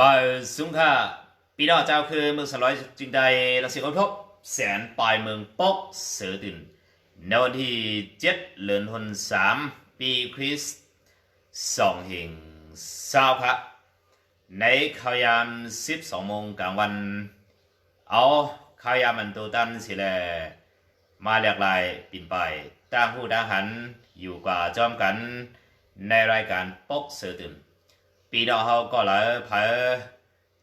มาสุงค่ะปีนอเจ้าคือเมืองสลอยจึงได้รังสิตพบแสนปลายเมืองปกเสือตินในวันที่เจ็ดเดือนธันสามปีคริสต์สองเฮงเศร้าพระในข่าวยามสิบสองโมงกลางวัน เอาข่าวยามมันตัวตันสิแลมาหลากหลายปิ่นไปต่างผู้ต่างหันอยู่กว่าจอมกันในรายการปกเสือตื่น ปีดอกเขาก็เลยเพอ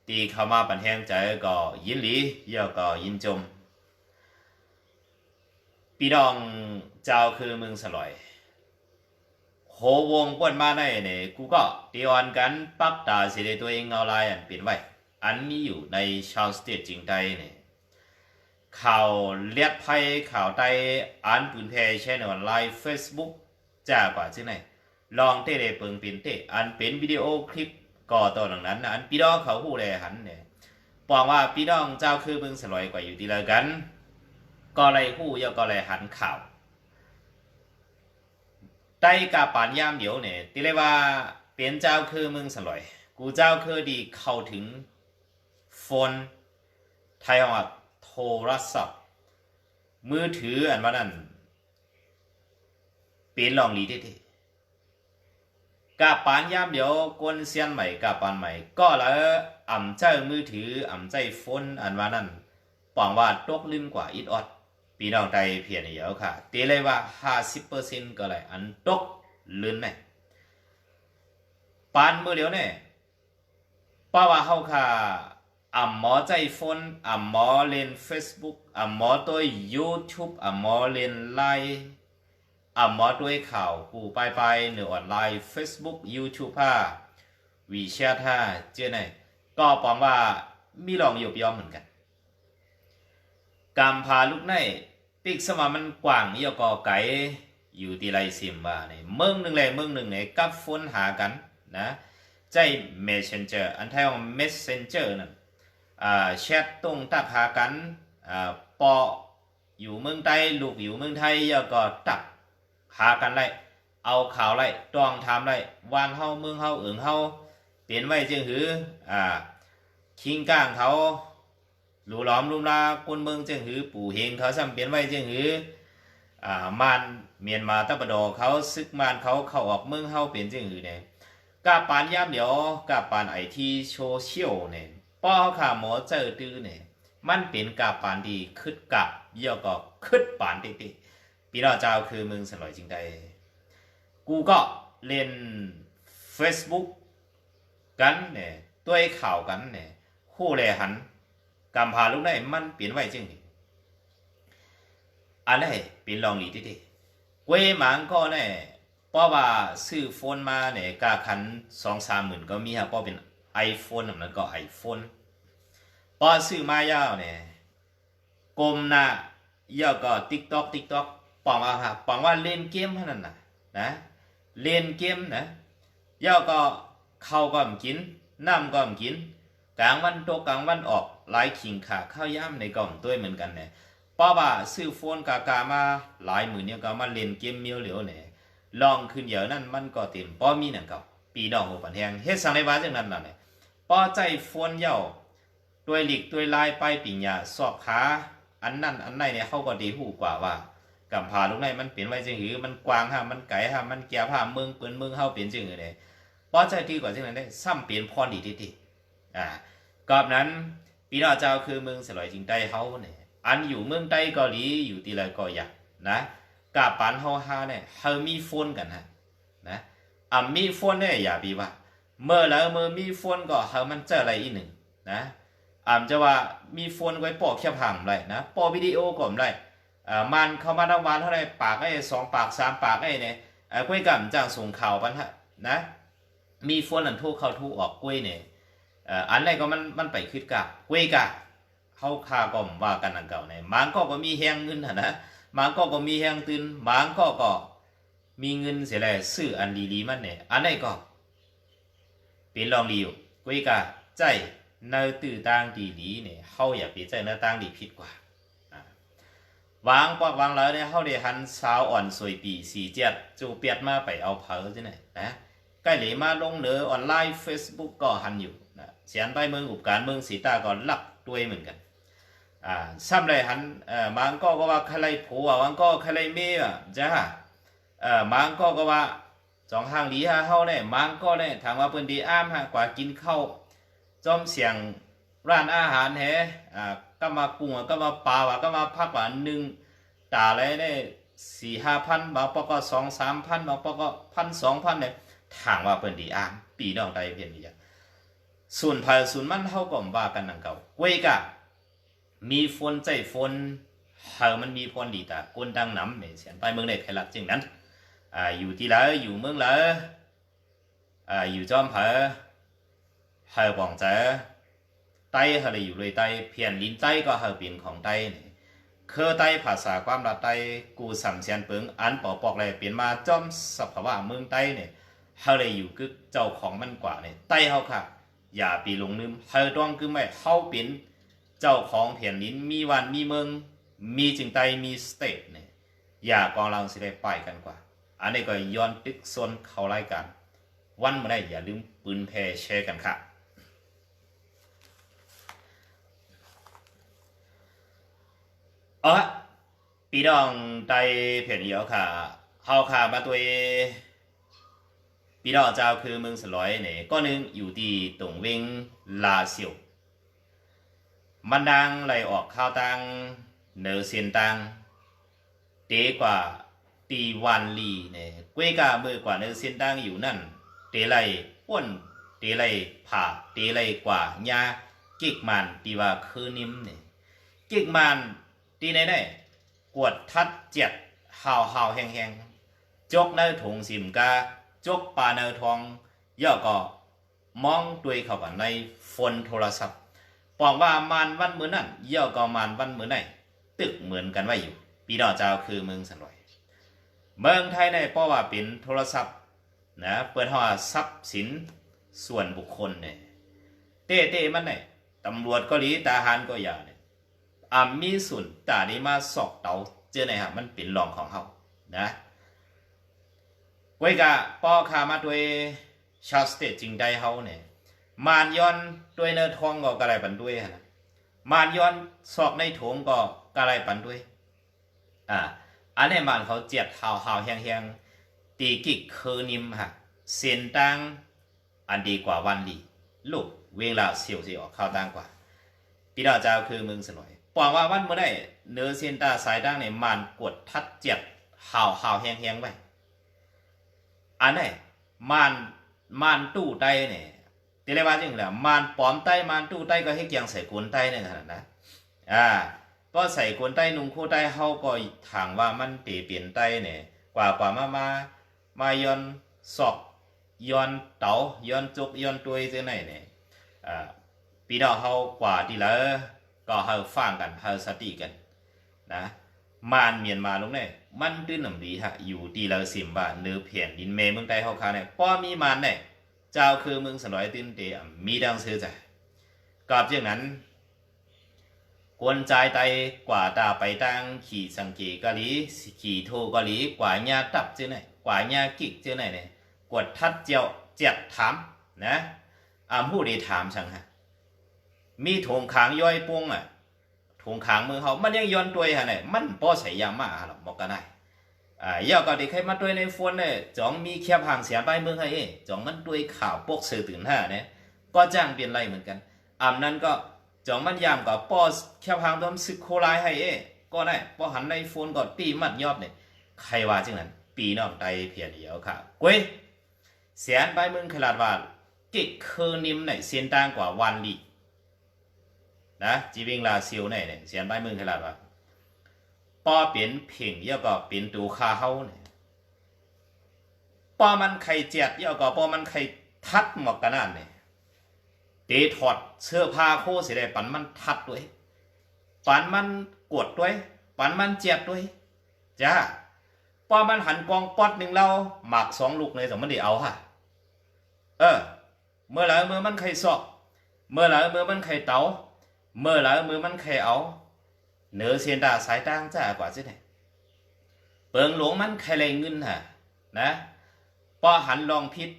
ตีเข้ามาปันแห้งใจก็ยินหลีเยอก็ยินจม ปีดองเจ้าคือมืองสลอยโหวงป้วนมาในเนี่ยกูก็ตีออนกันปักตาสิได้ตัวเองเอาลายอันเปลี่ยนไว้อันนี้อยู่ในชาวสเตทจริงใจเนี่ยข่าวเลียดไพ่ข่าวใต้อ่านปืนแพแช่ในออนไลน์ Facebook จ้ากว่าชื่ไหน ลองเตะเลยเปิงเป็นเตะอันเป็นวิดีโอคลิปก่อตอนหลังนั้นอันพี่น้องเขาหู้เลหันเนี่ยบอกว่าพี่น้องเจ้าคือเบิงสลอยกว่าอยู่ดีละกันก็เลยหู้ยาก็เลยหันข่าวใต้กาปานย่ามเดียวเนี่ยตีเลยว่าเป็นเจ้าคือมืองสลอย กูเจ้าคือดีเข้าถึงโฟนไทยว่าโทรศัพท์ มือถืออันว่านั้นเป็นลองลีที่ที่ กาปานยามเดียวกวนเซียนใหม่กาปานใหม่ ก็แล้วอ่ำใจมือถืออ่ำใจโฟนอันว่านั้นปองว่าตกลืมกว่าอิดออดปีน้องไตเพียนเดียวค่ะตีเลยว่าห้าสิบเปอร์เซ็นต์ก็เลยอันตกลืมเนี่ยปานมือเดียวเนี่ยป้าว่าเฮาค่ะอ่ำหมอใจฟนอ่ำหมอเล่น Facebook อ่ำหมอตัว YouTube อ่ำหมอเล่นไลน์ อ่ำมอด้วยข่าวกูไปไปเหนือออนไลน์ Facebook YouTube ฮ่าวีแชทฮ่าเจ้าไหนก็ปองว่ามีลองอยู่ยอมเหมือนกันกำพาลูกในปิกสมามันกว้างยกอไก่อยู่ที่ไรซิมว่าเนี่ยเมืองหนึ่งเลยเมืองหนึ่งเนี่ยกับฟนหากันนะใจ Messenger อันแท้ว่า Messenger นั่นอ่าแชทตรงตักหากันอ่าปออยู่เมืองไทยลูกอยู่เมืองไทยแล้วก็ตัก หากันไล่เอาข่าวไล่ตองทำไล่วานเฮาเมืองเฮาเอิงเฮาเปลี่ยนไว้จึงหืออ่าคิงก้างเขาหลูหลอมลุมลาคนเมืองจึงหือปู่เฮงเขาซ้ำเปลี่ยนไว้จึงหืออ่ามานเมียนมาตะบดอเขาซึกมานเขาเข้าออกเมืองเฮาเปลี่ยนจึงหือเนี่ยกาปานยามเดียวกาปานไอทีโซเชียลเนี่ยป้อค่ะหมอเจอตื้อเนี่ยมันเป็นกาปานดีคึดกับเยี่ยก็คึดปานติติ พี่น้องเจ้าคือมึงสลอยจริงใด กูก็เล่น Facebook กันเนี่ยตัวข่าวกันเนี่ยคู่แลหันกำพาลูกได้มันเปลี่ยนไว้จริงนี่อันนี้เป็นลองหลีติติเว้ยหมังก็เนี่ยเพราะว่าซื้อโฟนมาเนี่ยกาคันสองสามหมื่นก็มีฮะเพราะเป็น iPhone มันก็ iPhone พอซื้อมายาวเนี่ยกลมหน้าเยอะก็ TikTok TikTok ปองว่าครับปองว่าเล่นเกมเท่านั้นนะนะเล่นเกมนะเยอก็เข้าก็มกินน้ำก็มกิน กลางวันตกกลางวันออกหลายขิงขาข้าวย่ำในกล่องตัวยเหมือนกันเนี่ยเพราะว่าซื้อโฟนกากามาหลายหมื่นเนี่ยก็มาเล่นเกมเมียวเหลียวเนี่ยลองขึ้นเยอะนั่นมันก็เต็มป้อมีหนังกับปีดองหัวปันแหงเฮ็ดสังในบ้านจังนั้นน่ะเนี่ยป้อใจฟนเย่าด้วยหลีกด้วยลายไปปิญญาสอบขาอันนั่นอันไหนเนี่ยเขาก็ดีหูกว่าว่า กำพาลูกในมันเปลี่ยนไว้จริงหือมันกว้างฮะมันไก่ฮะมันแก่ฮะเมืองเปิ้นเมืองเฮาเปลี่ยนจริงหือเนี่ยป้อใจดีกว่าจริงนั้นได้ซ้ำเปลี่ยนพรดีที่ที่อ่ากอบนั้นปีน้อเจ้าคือเมืองสลอยจิงใต้เฮาเนี่ยอันอยู่เมืองใต้เกาหลีอยู่ที่ไรก็อยากนะกาปานเฮาฮาเนี่ยเฮามีฟนกันฮะนะอ่ามีฟนเนี่ยอย่าปีว่าเมื่อแล้วเมื่อมีฝนก็เฮามันเจออะไรอีกหนึ่งนะอ่ามจะว่ามีฝนไว้ปอกแค่ผ่ามไรนะปอกวิดีโอก่อนไรอ่า มันเข้ามาทั้งวันเท่าไรปากไอ้สองปากสามปากไอ้เนี่ยกล้วยกับจ้างส่งข่าวปันฮะนะ มีฝนอันทุกเข้าทุกออกกล้วยเนี่ยอันไหนก็มันมันไปคิดกะกล้วยกะเขาคาก็ว่ากันอันเก่าเนี่ยมันก็ก็มีแหงเงินนะมันก็ก็มีแหงตื่นมันก็ก็มีเงินเสียแล้วซื้ออันดีๆมันเนี่ยอันไหนก็เป็นลองลีอยู่กุยกะใจในตื้อต่างดีหลีเนี่ยเฮาอย่าไปใจในต่างดีผิดกว่า วางปอกวางแล้วเนี่ยเฮาได้หันสาวอ่อนสวยปีสี่เจ็ดจูเปียดมาไปเอาเพอจังไหนนะใกล้เหลมาลงเหนือออนไลน์ Facebook ก็หันอยู่นะเสียนไปเมืองอุปการเมืองสีตาก็รับด้วยเหมือนกันอ่าซ้ำเลยหันเอ่อมังก็ก็ว่าใครผัววังก็ใครเมียจ้าเอ่อมังก็ก็ว่าสองห้างดีฮะเฮาเนี่ยมังก็เนี่ยถามว่าเพิ่นดีอ้ามฮะกว่ากินข้าวจอมเสียงร้านอาหารแฮอ่า ก็มาปรุงอะก็มาปลาว่ะก็มาพักว่าหนึ่งตาอะไรเนี่ยสี่ห้าพันบางปอกก็สองสามพันบางปอกก็พันสองพันเนี่ยถามว่าเพิ่นดีอ้ามปีน้องใดเพียงนี้จ้ะส่วนภายส่วนมันเฮาก็ว่ากันนังเก่าเว้ยกะมีฝนใจฝนเฮามันมีพรดีตาก้นดังน้ำเนี่ยเสียนไปเมืองในไทยรัฐจึงนั้นอ่าอยู่ที่ละอยู่เมืองละอ่าอยู่จอมเผอเฮาบองเจอ ใต้ฮาเลยอยู่เลยใต้เพียนลิ้นใต้ก็เฮาเป็นของใต้เนี่ยเคอใต้ภาษาความละใต้กูสัมเสียนเปิงอันปอปอกเลยเปลี่ยนมาจอมสภาวะเมืองใต้เนี่ยเฮาเลยอยู่กึกเจ้าของมันกว่าเนี่ยใต้เฮาค่ะ อย่าปีหลงลืมเฮาต้องคือไม่เฮาเป็นเจ้าของแผ่นดินมีวันมีเมืองมีจึงไตมีสเตทเนี่ยอย่ากองเราสิได้ไปกันกว่า อันนี้ก็ย้อนตึกโซนเข้ารายการวันมาได้อย่าลืมปืนแพรแชร์กันค่ะ ออปีดองไตเพียนเดียวค่ะเฮาค่ะมาตัวเอปีดองเจ้าคือเมืองสลอยเนี่ยก็นึงอยู่ที่ตรงเวงลาเซียวมันดังไหลออกข้าวตังเนือเสียนตังเตกว่าตีวันลีเนี่ยกวยกาเมื่อกว่าเนือเสียนตังอยู่นั่นเตไหลป้นเตไหลผ่าเตไหลกว่าญากิกมันตีว่าคือนิ่มเนี่ยกิกมัน ตีไหนได้กวดทัดเจ็ดห่าวห่าวแห้งแหงจกเนื้อถุงสิมกาจกปลาเนื้อทองย่อก็มองด้วยเข้าไปในฟนโทรศัพท์บอกว่ามานวันมือนั้นเย่อก็มานวันมือไหนตึกเหมือนกันไว้อยู่ปีดอเจ้าคือเมืองสันอยเมืองไทยในเพราะว่าเป็นโทรศัพท์นะเปิดว่าทรัพย์สินส่วนบุคคลเนี่ยเต้เต้มันเนี่ยตำรวจก็ดีทหารก็อย่าเนี่ย อามีส่วนตานี้มาสอกเตาเจอไหนฮะมันเป็นรองของเขานะไว้กะป้อคามาด้วยชาวสเตจริงได้เฮาเนี่ยมานย้อนด้วยเนื้อทองก็กระไรปันด้วยนะมานย้อนซอกในโถงก็กระไรปันด้วยอ่าอันนี้มันเขาเจียดหาวหาแห้งๆตีกิกคือนิมฮะเสียนตังอันดีกว่าวันดีลูกเวลาเสียวสิออกข้าวตังกว่าพี่ดาวเจ้าคือมืองสลอย ปองว่าวันเมื่อได้เนื้อเสียนตาสายดังเนี่ยมันกดทัดเจียดหาวห่าวแห้งๆไว้อันนี้มันมันตู้ใต้เนี่ยตีเลยว่าจริงแหละมานปลอมใต้มานตู้ใต้ก็ให้เกียงใส่กวนใต้เนี่ยขนาดนะอ่าก็ใส่กวนใต้นุ่งคู่ใต้เฮาก็ถางว่ามันเปลี่ยนเปลี่ยนใต้เนี่ยกว่ากว่ามามามาย้อนศอกย้อนเต๋าย้อนจุกย้อนตัวยจังไหนเนี่ยอ่าปีน้อเฮากว่าที่แล้ว ก็เฮาฟังกันเฮาสติกันนะมานเมียนมาลงเนี่ยมันตื้นหนำดีฮะอยู่ตีเราสิมบาเนื้อเพียนดินเมเมืองใต้เฮาคาเนี่ยป้อมีมานเนี่ยเจ้าคือเมืองสลอยตื้นเตียมมีดังซื้อจ้ะกับเช่นนั้นกวนใจไตกว่าตาไปตั้งขี่สังเกตกะลีขี่โทกะลีกว่าญาตับเจ้าไหนกว่าญากิกเจ้าไหนเนี่ยกดทัดเจียวเจ็ดถามนะอ่าผู้ใดถามช่างฮะ มีถงขางย่อยปุ้งอะถงขางมือเขามันยังย้อนตัวฮะเนี่ยมันป้อใส่ยางมาหรอกบอกกันได้อ่าย่อก็ดีใครมาด้วยในฟวนเนี่ยจองมีเคียบห่างเสียไปเมืองให้เองจองมันด้วยข่าวพวกสื่อตื่นห้าเนี่ยก็จ้างเปลี่ยนไรเหมือนกันอ่านั้นก็จองมันยามกับป้อเคียบห่างต้มซึกโคลายให้เองก็ได้ป้อหันในฟวนก็ตีมัดยอดเนี่ยใครว่าจังนั้น ปีนอกไตเพียนเดียวค่ะกวยเสียนไปเมืองขลาดว่ากิกคือนิ่มเนี่ยเสียนต่างกว่าวันลี นะจีวิงลาซิวเนี่ยเสียนไปเมืองขลาดว่าป้อเปลี่ยนเพ่งย่อก็เปลี่ยนตูคาเฮาเนี่ยป้อมันไข่เจ็ดย่อก็ป้อมันไข่ทัดหมอกกันนั่นเนี่ยเตะถอดเสื้อผ้าโคสิได้ปันมันทัดด้วย ปันมันกดด้วย ปันมันเจ็ดด้วยจ้าป้อมันหันกองปอดหนึ่งเราหมักสองลูกเลยสมมันได้เอาค่ะ เออ เมื่อไหร่เมื่อมันไข่ซอก เมื่อไหร่เมื่อมันไข่เตาเมื่อไหร่เมื่อมันไข่เอา เนื้อเสียนดาสายตั้งจ้ากว่าสิไหนเปิงหลวงมันใครเลยเงินฮะนะป้อหันลองพิษ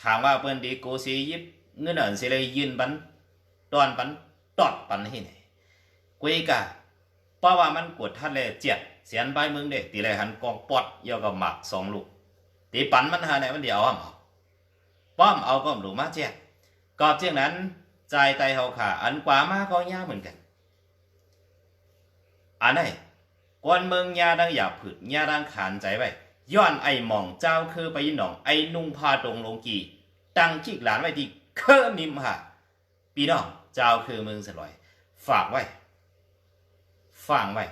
ถามว่าเปิ้นดีกูสียิบเงินอันสิเลยยืนปันตอนปันตอดปันให้ไหนกวยกะเพราะว่ามันกดทัดเลยเจ็ดเสียนใบมึงเด็ตีเลยหันกองปอดเยากับหมักสองลูกตีปันมัน จใจไตเฮาขาอันกว่ามาก็ยากเหมือนกันอันไหนกวนเมืองยาดังหยาบผึดยาดังขานใจไว้ย้อนไอหม่องเจ้าคือไปยินหนองไอนุ่งผ้าตรงลงกีตั้งจิกหลานไว้ที่เคอนิมหะพี่น้องเจ้าคือเมืองสลอย ฝากไว้ฟังไว้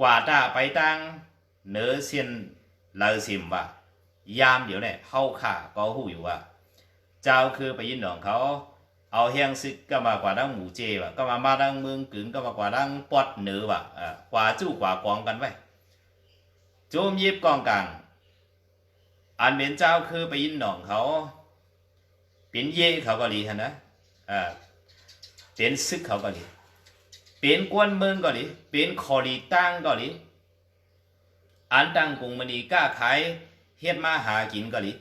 กว่าตาไปตั้งเนื้อเซียนเลอซิมว่ายามเดี๋ยวเนี่ยเฮาข่าก็หูอยู่ว่า เจ้าคือไปยินหนองเขา เอาเฮียงซึกก็มากว่าดังหมูเจว่ะก็มามาดังเมืองกึ่งก็มากว่าดังปอดเหนือว่ะอ่ากว่าจู้กว่ากองกันไว้โจมยิบกองกลางอันเป็นเจ้าคือไปยินหนองเขาเป็นเย่เขาก็ดีฮะนะอ่าเป็นซึกเขาก็ดีเป็นกวนเมืองก็ดีเป็นคอรีตั้งก็ดีอันตั้งกรุงมณีกล้าขายเฮ็ดมาหากินก็ดี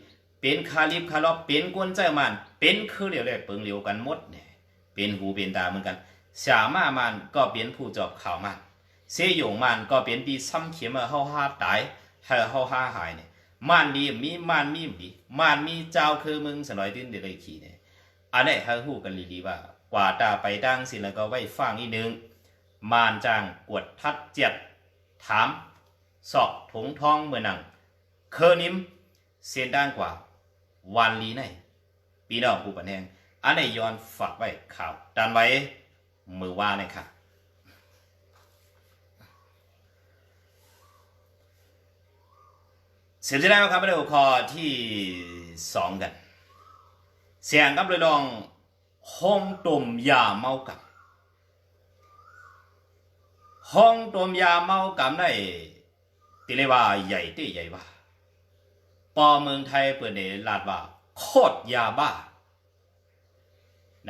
เป็นคาลิบคาร์ลอบเป็นกวนเจ้ามันเป็นคือเดียวเลยเปิงเดียวกันหมดเนี่ยเป็นหูเป็นตาเหมือนกันสามามันก็เป็นผู้จอบข่าวมันเสยหยงมันก็เป็นปีซ้ำเขียมเฮาฮาตายเฮาเฮาฮาหายเนี่ยมันดีมีมันมีมีมันมีเจ้าคือมึงสลอยดินเดลยขี่เนี่ยอันนี้เฮาฮู้กันลีๆว่ากว่าตาไปดังสิแล้วก็ไว้ฟังอีกนึงมานจางกวดทัดเจ็ดถามสอกถุงทองเมื่อนังเคอนิมเสียนด้านกว่า วันลีในปีน้องผู้ปันแหงอันไหนย้อนฝากไว้ข่าวดันไว้มือว่าเลยค่ะเสร็จแล้วครับมาดูข้อที่สองกัน เสียงกับเลยลองห้องตมยาเมากับห้องตมยาเมากับได้ติเลยว่าใหญ่ตีใหญ่ว่า ปอเมืองไทยเปิดในลาดว่า โคตรยาบ้า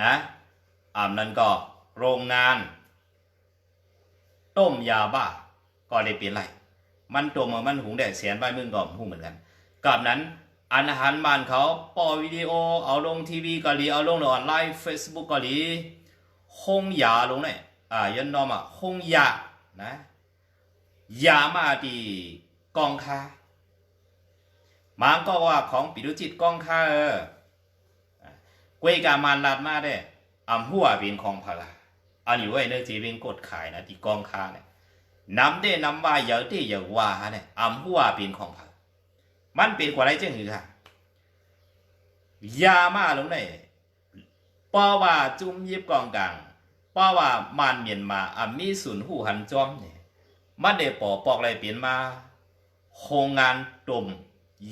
นะอ่านั้นก็โรงงาน ต้มยาบ้า ก็ได้เปลี่ยนไรมันตัวมามันหุงแดดเสียนใบมึงก็หุงเหมือนกันกับนั้นอาหารบ้านเขาปอวิดีโอ เอาลงทีวีเกาหลีเอาลงในออนไลน์เฟซบุ๊กเกาหลีห้องยาลงเนี่ยอ่ายันนอมอะห้องยานะยามาดีกองคา มันก็ว่าของปิรุจิตกองค่าเออกวยกามันลัดมาได้อำหัวเป็นของพลาอันอยู่ไว้เนื้อจีเป็นกดขายนะที่กองค่าเนี่ยนำได้นำว่าเยอะได้เยอะว่าเนี่ยอำหัวเป็นของพลามันเป็นกว่าไรเจ้าหือค่ะยามาลงในป้าว่าจุ่มยิบกองกลางป้าว่ามันเมียนมาอะมีศูนย์หูหันจอมเนี่ยมันได้ปอปอกอะไรเปลี่ยนมาโครงงานดม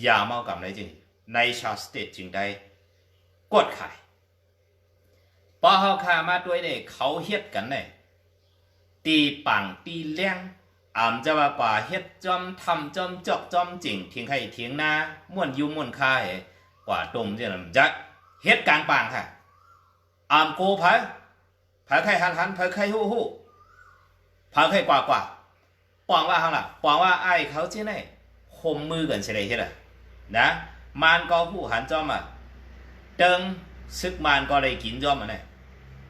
ยาเมากับไรจึงในชาสเตทจึงได้กดขายพอเขาขามาด้วยเนี่ยเขาเฮ็ดกันเนี่ยตีปังตีเลี้ยงอามจะว่าป่าเฮ็ดจอมทำจอมจอกจอมจริงทียงให้เทียงหน้าม่วนยุ่ม่วนค่ายกว่าตมเจ้านั้นจะเฮ็ดกลางปางค่ะอามโกไผไผไข่หันหันไผไข่ฮู้ฮู้ไผไข่กว่ากว่าปองว่าเขาล่ะปองว่าไอ้ายเขาที่ไหน คมมือกันเฉยๆล่ะนะมานก็ผู้หันจอมอะเติงซึกมานก็ได้กินจอมอะเนี่ย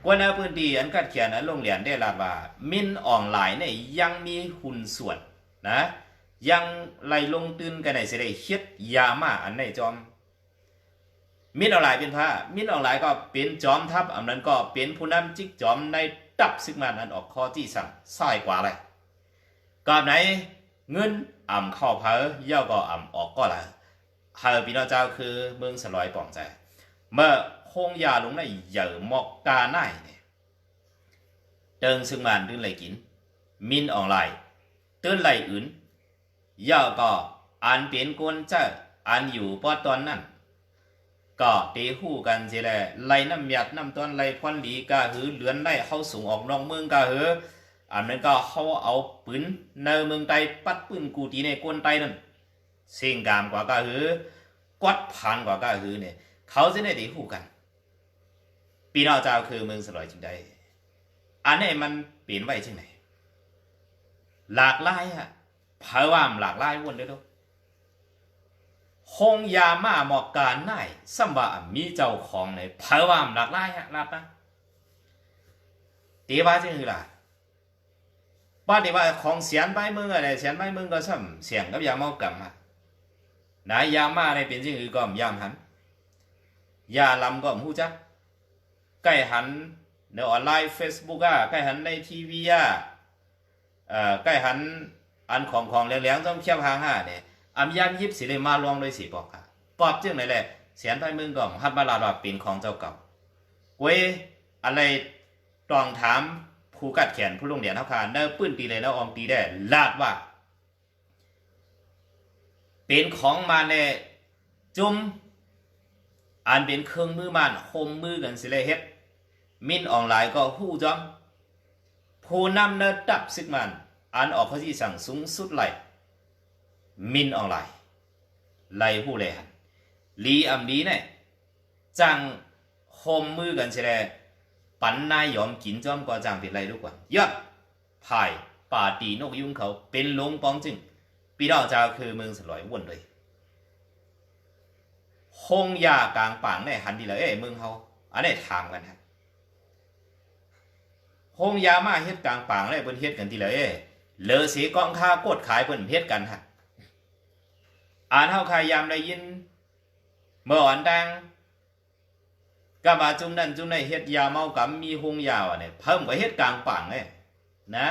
กวนในพื้นที่อันกัดเขียนอันโรงเรียนได้ลาดว่า มินออนไลน์เนี่ยยังมีหุ่นส่วนนะยังไล่ลงตื่นกันในเสได็จเฮ็ดยามาอันในจอม มินออนไลน์เป็นพระมินออนไลน์ก็เป็นจอมทัพอันนั้นก็เป็นผู้นำจิกจอมในตับซึกมานนั้นออกข้อที่สั่งซ้ายกว่าเลยกับไหน เงินอ่ำเข้าเพอเย่าก็อ่ำออกก็ละเฮาพี่น้องเจ้าคือเมืองสลอยป่องใจ เมื่อคงยาลงในเหยื่อหมอกกาหน่ายเนี่ยเติงซึ่งมันตื้นไหลกิน มินออนไลน์ตื้นไหลอื่นเย่าก็อันเปลี่ยนกวนเจ้าอันอยู่ปอตอนนั้นก็เตีหู้กันสิแหละไล่น้ำหยัดน้ำต้นไล่ควันหลีกาหือเลือนไล่เข้าสูงออกนอกเมืองกาหือ อันนั้นก็เขาเอาปืนในเมืองไทยปัดปืนกูตีในกวนไตนั่นเสียงกามกว่าก็คือกวัดผ่านกว่าก็คือเนี่ยเขาจะได้ตีหูกันปีนอกเจ้าคือเมืองสลอยจึงได้อันนี้มันเปลี่ยนไว้ที่ไหนหลากหลายฮะเพราะว่ามหลากหลายวนเลยทุกคงยามาหมอกการไหนสัมว่ามีเจ้าของในเพอว่ามหลากหลายฮะรับนะตีว่าจึงคือล่ะ ป้าตีว่าของเสียนไปมึงอะไรเสียนไปมึงก็ซ้ำเสียงกับยาเมากำมาไหนยามาในเป็นจึงคือก็ยามหันยาลำก็หูจักใกล้หันในออนไลน์เฟซบุ๊กอะใกล้หันในทีวีอะเอ่อใกล้หันอันของของเหลียงๆต้องเทียบหางห้าเนี่ยอำยามยิบสิเลยมาลองเลยสิบอกค่ะปอบจึงไหนแหละเสียนไปมึงก่อนฮัดบาลาดว่าเป็นของเจ้าเก่าเว้ยอะไรตองถาม ผู้กัดแขนผู้ลงเหรียญเท่าคาเนอปื้นตีเลยเนอออมตีได้ลาดว่า เป็นของมาในจุ่มอันเป็นเครื่องมือมันโฮมมือกันสิเลยเฮ็ดมินออนไลน์ก็หู้จอมผู้นำเนอดับซึกมันอันออกเขาที่สั่งสูงสุดไหลมินออนไลน์ไล่ผู้เลยนลีอำลีเนี่ยจังโฮมมือกันเลย ปันนายยอมกินจอมกว่าจังเป็นไรลูกว่ายอดพายป่าตีนกยุงเขาเป็นลงปองจึงปีดอกเจ้าคือเมืองสลอยวนเลยคงยากลางป่างเนี่ยหันดีเลยเอ้เมืองเขาอันนี้ถามกันฮะคงยามาเฮ็ดกลางป่างเลยเพิ่นเฮ็ดกันทีเลยเอ้เลอสีกองค่ากดขายเพิ่นเฮ็ดกันฮะอ่านเฮาใครยามได้ยินเมื่ออ่อนดัง ก็มาจุ่มนั่นจุ่มนี่เฮ็ดยาเมากำมีหงยาวเนี่ยเพิ่มกว่าเฮ็ดกลางป่างเลยนะ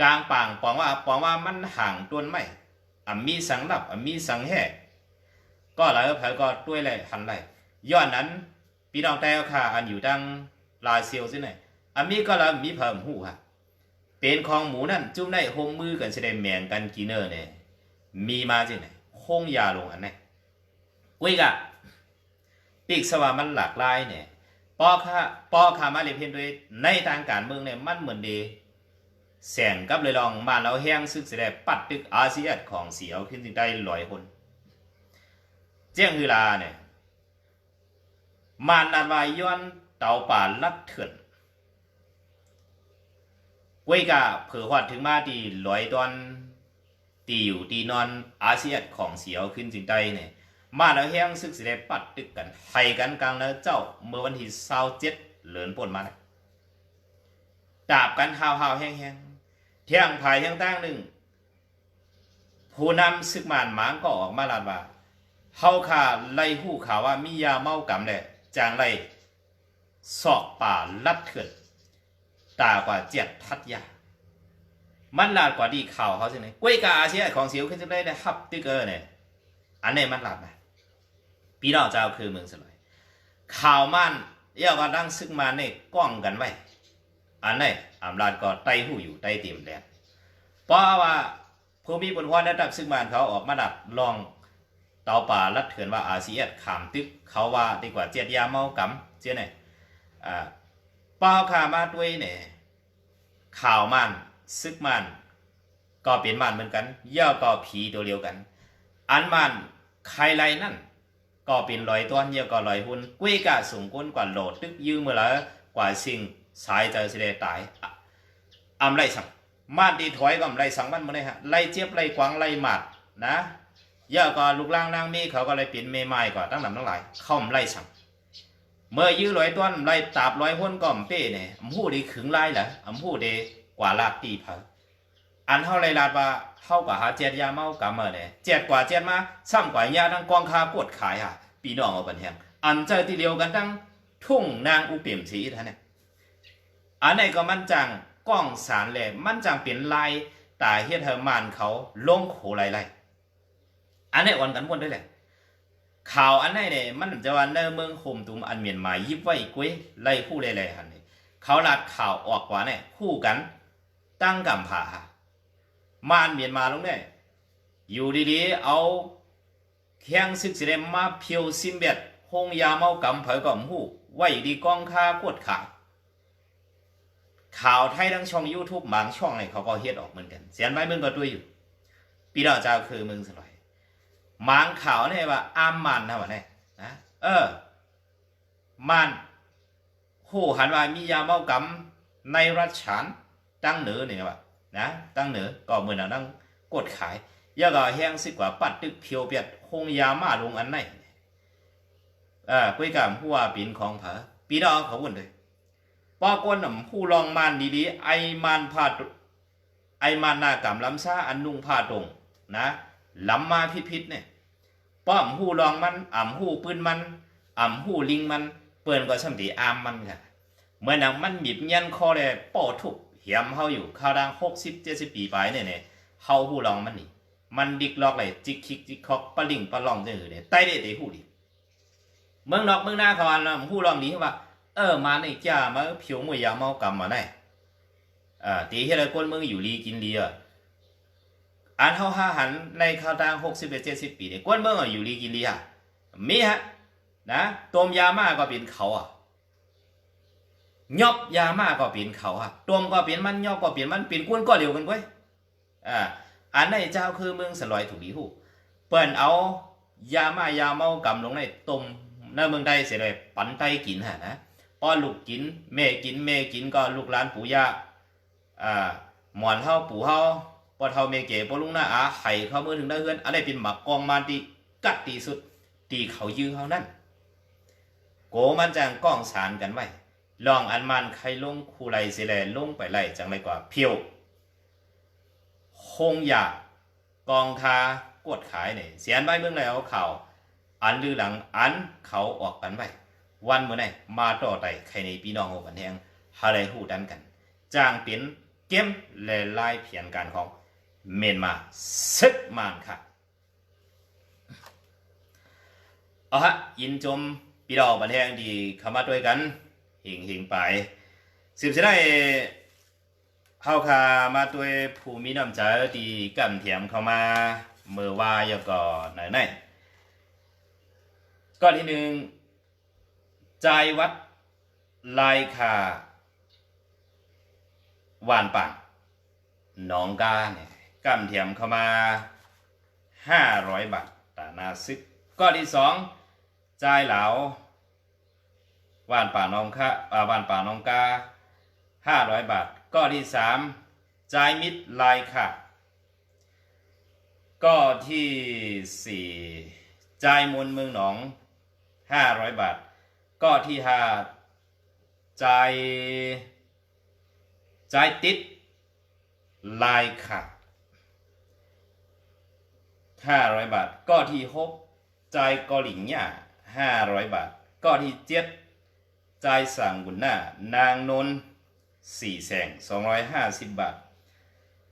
กลางป่างปองว่าปองว่ามันห่างต้นไม้อะมีสังหลับอะมีสังแห่ก็หลายเผยก็ด้วยเลยหันไหลย้อนนั้นพี่น้องแต่ค่ะอันอยู่ดังลาเซียวซิไหนอันมีก็ละมีเพิ่มหูค่ะเป็นของหมูนั่นจุ่มได้โฮมมือกันแสดงแมงกันกินเนอร์เนี่ยมีมาจากไหนคงยาลงอันไหนกุ้ยกะ ปีกสว่ามันหลากหลายเนี่ยปอค่ะปอขามาเลเพียนด้วยในทางการเมืองเนี่ยมันเหมือนดีแสงกับเลยลองมาเราแห้งซึกแสดงปัดตึกอาเซียนของเสียวขึ้นถึงได้ลอยคนเจียงฮือลาเนี่ยมานนันวายย้อนเต่าป่าลัดเถื่อนกุ้ยกะเผื่อหอดถึงมาดีลอยตอนตีอยู่ตีนอนอาเซียนของเสียวขึ้นจิงใต้เนี่ย มาแล้วแห้งซึกสิได้ปัดตึกกันไห้กันกลางแล้วเจ้าเมื่อวันที่เศร้าเจ็ดเหลือนป่นมาดาบกันหาวหาวแห้งแห้งเที่ยงภายเที่ยงตั้งหนึ่ง ผู้นำซึกมานหมางก็ออกมาลาดว่าเฮาข่าไล่หู้ข่าวว่ามียาเมากำแหละจางไล่สอกป่าลัดเถื่อนตากว่าเจ็ดทัดยามันลาดกว่าดีข่าวเขาใช่ไหมกล้วยกาอาเซียของเสียวขึ้นจะได้ได้ฮับติ๊กเกอร์เนี่ยอันนี้มันลาดไหม พี่น้องเจ้าคือเมืองสลอยข่าวมันเยาว่าดังซึกมาเนี่ยก้องกันไว้อันนี้อำลาดก็ไต้หู้อยู่ไต้เต็มแดนเพราะว่าผู้มีบนวันระดับซึกมานเขาออกมาดับลองเตาป่าลัดเถือนว่าอาเซียนขามตึกเขาว่าดีกว่าเจียดยาเมากำเจียเนี่ยอ่าเป้าขามาด้วยเนี่ยข่าวมันซึกมันก็เป็นมันเหมือนกันย่อก็ผีตัวเดียวกัน อันมันใครไรนั่น ก็เป็นลอยต้อนเย่อก็ลอยหุ่นกุ้ยกะสูงก้นกว่าโหลดตึกยืมเมื่อละกว่าสิ่งสายเจอสิได้ตายอะอำไรสังมาดดีถอยก็อำไรสังมันมาเลยฮะไล่เจี๊ยบไล่กวางไล่หมัดนะเย่อก็ลูกล่างนางมีเขาก็เลยเป็นเมไม้ก่อนตั้งนำทั้งหลายเข้าอำไรสังเมื่อยื้อลอยต้อนไล่ตาบลอยหุ่นก็อำเป้เนี่ยอำหูดีขึงไล่เหรออำหูดดีกว่าลากตีเผาอันเท่าไรลาดว่า เท่ากับหาเจ็ดยาเมากำเมื่อเนี่ยเจ็ดกว่าเจ็ดมาซ้ำกว่ายาทั้งกองคากดขายอะปีน้องเอาบันแหงอันเจอที่เดียวกันทั้งทุ่งนางอุเปี่ยมสีท่านเนี่ยอันไหนก็มันจังกล้องสารแหลมมันจังเป็นลายตาเฮ็ดเธอมานเขาลงโขไรไรอันไหนอ่อนกันวนด้วยแหละข่าวอันไหนเนี่ยมันจะว่าเนอเมืองโฮมตุมอันเมียนมายิบไว้กุ้ยไล่ผู้เลยๆหันนี่เขาลาดข่าวออกกว่าเนี่ยคู่กันตั้งกำผา มานเมียนมาลงเนี่อยู่ดีๆเอาแข้งซึกสิเดมาเพียวซิมเบ็ดหงยาเมากำเผยก่อมหูไว้ดีกองค่ากดขาข่าวไทยทั้งช่อง YouTube บางช่องเนี่ยเขาก็เฮ็ดออกเหมือนกัน เสียนไว้มึงก็ด้วยอยู่ปีดาวเจ้าคือมึงสลอยหมางข่าวเนี่ยว่าอามมันนะวะเนี่ยนะเออมันผู้หันว่ามียาเมากำในรัชฉานตั้งเหนือเนี่ยว่า นะตั้งเหนือก็เหมือนเอานั่งกดขายยาก็แห้งสิกว่าปัดตึกเพียวเปียดคงยามาลงอันไหนอ่ากุยกามผู้ว่าปินของเผาปีดาวเขาวุ่นเลยปอกวนหนำผู้ลองมานดีๆไอมานพาดไอมานหน้ากำล้ำซาอันนุ่งผ้าตรงนะล้ำมาพิษๆเนี่ยป้อมหู้ลองมันอ่ำหู้ปืนมันอ่ำหู้ลิงมันเปิ้นก็สำตีอามมันค่ะเมื่อนังมันบีบเงี้ยนคอเลยป้อทุก ยมเฮาอยู่ข้าวดังหกสิบเจ็ดสิบปีไปเนี่ยเนี่ยเฮาหูลองมันนี่มันดิกลอกเลยจิกคิกจิกคอกปะลิงปะลองเจอเนี่ยใต้เดเตหูดิเมืองนอกเมืองหน้าเขาอันหูลองนี้ว่า เออมาในจ้ามาผิวมวยยาเมากรำมาได้อ่าตีให้เราก้นเมืองอยู่ลีกินลีอะอันเฮาห้าหันในข้าวดังหกสิบเจ็ดสิบปีเนี่ยก้นเมืองอะอยู่ลีกินลีอะมีฮะนะต้มยามาก็เป็นเขาอะ ยอบยามาก็เป็นเขาอะต้มก็เป็นมันยอบก็เป็นมันเป็นกวนก็เร็วกันเว้ยอ่าอันในเจ้าคือเมืองสลอยถูกดีหูเปิ้นเอายามายาเมากำลงในต้มในเมืองใดเสียเลยปันไตกินฮะนะป้อนลูกกินแม่กินแม่กินก็ลูกหลานปู่ย่าอ่าหมอนเฮาปู่เฮาป้อเฮาเมเก๋ป้อลุงหน้าอาไห้เข้ามือถึงได้เฮือนอันนี้เป็นหมักกองมาตีกัดตีสุดตีเขายื้อเฮานั่นโกมันจังก้องสารกันไว้ ลองอันมันใครลงคูไรเสแลลงไปไล่จังไรกว่าเพียวคงอยากกองทากดขายเนี่ยเสียนใบเมืองแล้วเขาอันลือหลังอันเขาออกกันไว้วันเมื่อไหร่มาต่อไต่ใครในพี่น้องโอกันแทงฮาไรหูดันกันจ้างเป็นเกมและลายเพียนการของเมนมาซึกมานค่ะเอาฮะยินจมพี่ดอกบันแทงดีเข้ามาด้วยกัน หิงหิงไป สืบจะได้เฮาคามาด้วผู้มีน้ำใจดีกำเทียมเข้ามาเมื่อวาอย่าก็ไหนไหนก้อนที่หนึ่งใจวัดลายคาหวานป่านหนองกาเนี่ยกำเทียมเข้ามาห้าร้อยบาทตานาซึกก้อนที่สองใจเหลา ว่านป่าน้องค่าว่านป่าน้องกาห้าร้อยบาท ก็ที่สามจ่ายมิตรลายค่ะ ก็ที่สี่จ่ายมนเมืองหนองห้าร้อยบาท ก็ที่ห้าจ่ายจ่ายติดลายค่ะห้าร้อยบาท ก็ที่หกจ่ายกอหลิงเนี่ยห้าร้อยบาท ก็ที่เจ็ด จ่ายสั่งบุญหน้า นางนนสี่แสงสองร้อยห้าสิบบาท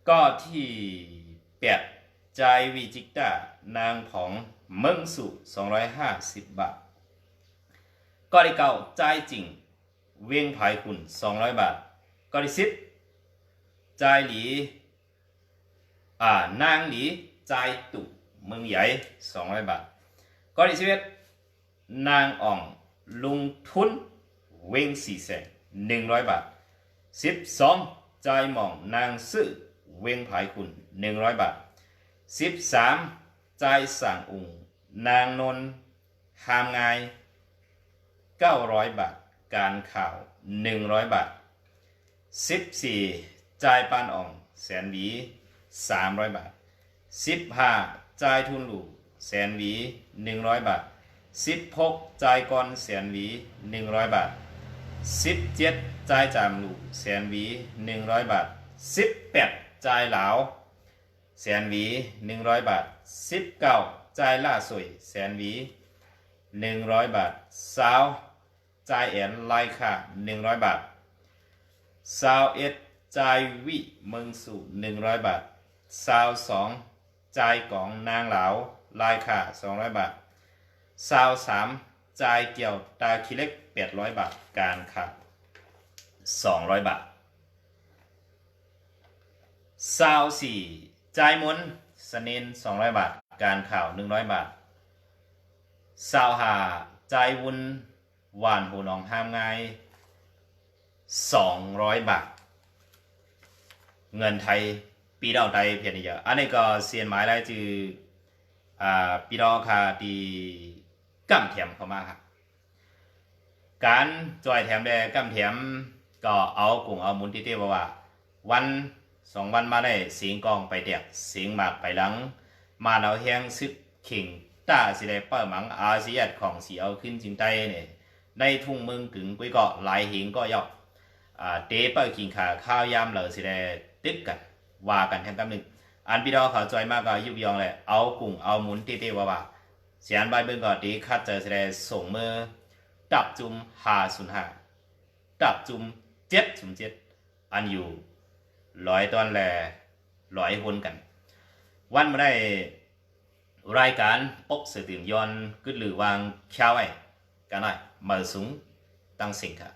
ก็ที่แปดจ่ายวิจิกตานางของเมืองสุสองร้อยห้าสิบบาท ก็ที่เก้าจ่ายจริง เวียงภายคุณสองร้อยบาท ก็ที่สิบจ่ายหลีอ่านางหลีจ่ายตุเมืองใหญ่สองร้อยบาท ก็ที่สิบเอ็ดนางอ่องลุงทุน วงสี่แสนหนึ่งร้อยบาทสิบสองจ่ายหม่องนางซื่อเวงภายคุณหนึ่งร้อยบาทสิบสามจ่ายสั่งอุงนางนนหามงายเก้าร้อยบาท การข่าวหนึ่งร้อยบาทสิบสี่จายปานอ่อง แสนหวีสามร้อยบาทสิบห้าจายทุนหลูแสนหวีหนึ่งร้อยบาทสิบหกจายก่อนแสนหวีหนึ่งร้อยบาท สิบเจ็ดจ่ายจามลูกแสนหวีหนึ่งร้อยบาทสิบแปดจ่ายเหลาแสนหวีหนึ่งร้อยบาทสิบเก้าจ่ายล่าสวยแสนหวีหนึ่งร้อยบาทสาวจ่ายแอนไลค่ะหนึ่งร้อยบาทสาวเอ็ดจ่ายวิเมืองสู่หนึ่งร้อยบาทสาวสองจ่ายกองนางเหลาลายค่ะสองร้อยบาทซาวสาม จ่ายเกี่ยวตาคิเล็กแปดร้อยบาท การขาดสองร้อยบาทซาวสี่จ่ายมุนสนินสองร้อยบาท การข่าวหนึ่งร้อยบาทซาวหาจ่ายวุนหวานหูหนองห้ามงสองร้อยบาท เงินไทยปีดาวไทยเพียงเดียวอันนี้ก็เสียนหมายได้จืออ่าพี่น้องค่ะที่ กำเทียมเข้ามาครับ การจอยแถมแดกำเทียมก็เอากลุ่มเอามูลที่ว่าว่า วันสองวันมาได้สิงกองไปเดียกสิงหมากไปหลัง มาเราแห้งซึกข่งตาสิได้เป้าหมังอาเซียนของสีเอาขึ้นจิงใจเนี่ยในทุ่งเมืองกึ่งกุ้ยก็หลายเหงก็ยอกอ่าเตเป้ากินขาข้าวยามเหลอสิได้ตึกกันว่ากันแทงกำหนึ่งอันพี่น้อเขาจอยมากก็ยุบยองเลยเอากุ้งเอาหมุนเต้ๆว่าว่า เสียนใบเบิ่งก็ดีคัดเจอแสดงส่งเมื่อดับจุ่ม505ดับจุ่มเจ็ดอันอยู่ร้อยตอนแลร้อยคนกัน วันมาได้รายการปกเสือตื่นย้อนกึดหรือวางเช้าไว้กันหน่อยมาสูงตั้งสิ่งค่ะ